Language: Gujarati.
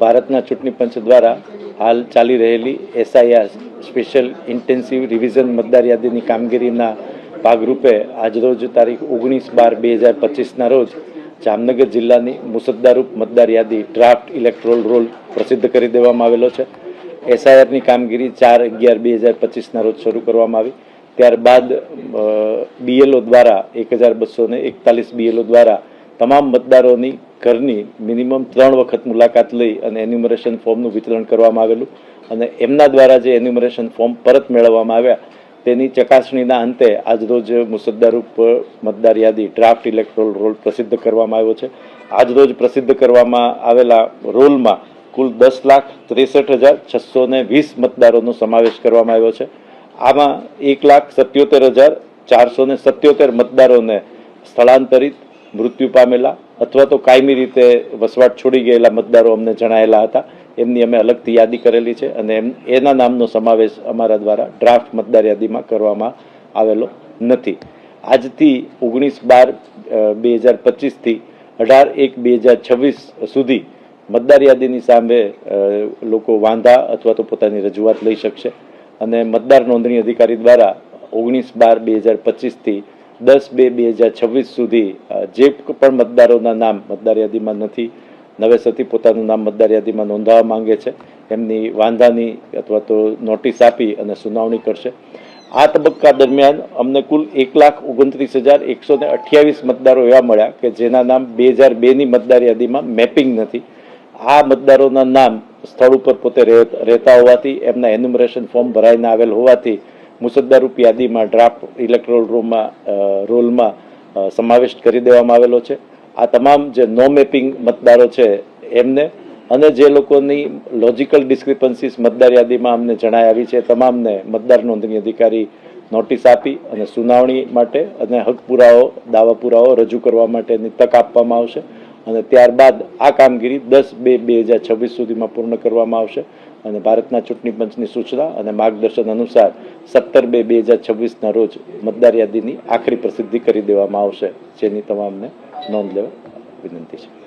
ભારતના ચૂંટણી પંચ દ્વારા હાલ ચાલી રહેલી એસઆઈઆર સ્પેશિયલ ઇન્ટેન્સિવ રિવિઝન મતદાર યાદીની કામગીરીના ભાગરૂપે આજરોજ તારીખ ઓગણીસ બાર બે હજાર પચીસના રોજ જામનગર જિલ્લાની મુસદ્દારૂપ મતદાર યાદી ડ્રાફ્ટ ઇલેક્ટ્રોલ રોલ પ્રસિદ્ધ કરી દેવામાં આવેલો છે. એસઆઈઆરની કામગીરી ચાર અગિયાર બે હજાર પચીસના રોજ શરૂ કરવામાં આવી. ત્યારબાદ બીએલઓ દ્વારા એક હજાર બસો એકતાલીસ બીએલઓ દ્વારા તમામ મતદારોની ઘરની મિનિમમ ત્રણ વખત મુલાકાત લઈ અને એન્યુમરેશન ફોર્મનું વિતરણ કરવામાં આવેલું અને એમના દ્વારા જે એન્યુમરેશન ફોર્મ પરત મેળવવામાં આવ્યા, તેની ચકાસણીના અંતે આજરોજ મુસદ્દારૂપ મતદાર યાદી ડ્રાફ્ટ ઇલેક્ટ્રોલ રોલ પ્રસિદ્ધ કરવામાં આવ્યો છે. આજરોજ પ્રસિદ્ધ કરવામાં આવેલા રોલમાં કુલ દસ લાખ ત્રેસઠ હજાર છસો ને વીસ મતદારોનો સમાવેશ કરવામાં આવ્યો છે. આમાં એક લાખ સત્યોતેર હજાર ચારસો ને સત્યોતેર મતદારોને સ્થળાંતરિત મૃત્યુ પામેલા અથવા તો કાયમી રીતે વસવાટ છોડી ગયેલા મતદારો અમને જણાયેલા હતા. એમની અમે અલગથી યાદી કરેલી છે અને એમ, એના નામનો સમાવેશ અમારા દ્વારા ડ્રાફ્ટ મતદાર યાદીમાં કરવામાં આવેલો નથી. આજથી ઓગણીસ બાર બે હજાર પચીસથી અઢાર એક બે હજાર છવ્વીસ સુધી મતદાર યાદીની સામે લોકો વાંધા અથવા તો પોતાની રજૂઆત લઈ શકશે. અને મતદાર નોંધણી અધિકારી દ્વારા ઓગણીસ બાર બે હજાર પચીસથી દસ બે બે હજાર છવ્વીસ સુધી જે પણ મતદારોના નામ, મતદાર યાદીમાં નથી, નવેસરથી પોતાનું નામ મતદાર યાદીમાં નોંધાવવા માંગે છે, એમની વાંધાની અથવા તો નોટિસ આપી અને સુનાવણી કરશે. આ તબક્કા દરમિયાન અમને કુલ એક લાખ ઓગણત્રીસ હજાર એકસો ને અઠ્યાવીસ મતદારો એવા મળ્યા કે જેના નામ બે હજાર બેની મતદાર યાદીમાં મેપિંગ નથી. આ મતદારોના નામ સ્થળ ઉપર પોતે રહે- રહેતા હોવાથી, એમના એન્યુમરેશન ફોર્મ ભરાઈને આવેલ હોવાથી મુસદ્દારૂપ યાદીમાં ડ્રાફ્ટ ઇલેક્ટ્રોલ રૂમમાં રોલમાં સમાવિષ્ટ કરી દેવામાં આવેલો છે. આ તમામ જે નો મેપિંગ મતદારો છે એમને અને જે લોકોની લોજિકલ ડિસ્ક્રિપન્સીસ મતદાર યાદીમાં અમને જણાઈ આવી છે તમામને મતદાર નોંધણી અધિકારી નોટિસ આપી અને સુનાવણી માટે અને હક પુરાવો, દાવા પુરાવો રજૂ કરવા માટેની તક આપવામાં આવશે. અને ત્યારબાદ આ કામગીરી દસ બે બે હજાર છવ્વીસ સુધીમાં પૂર્ણ કરવામાં આવશે. અને ભારતના ચૂંટણી પંચની સૂચના અને માર્ગદર્શન અનુસાર સત્તર બે બે હજાર છવ્વીસના રોજ મતદાર યાદીની આખરી પ્રસિદ્ધિ કરી દેવામાં આવશે. જેની તમામને નોંધ લેવા વિનંતી છે.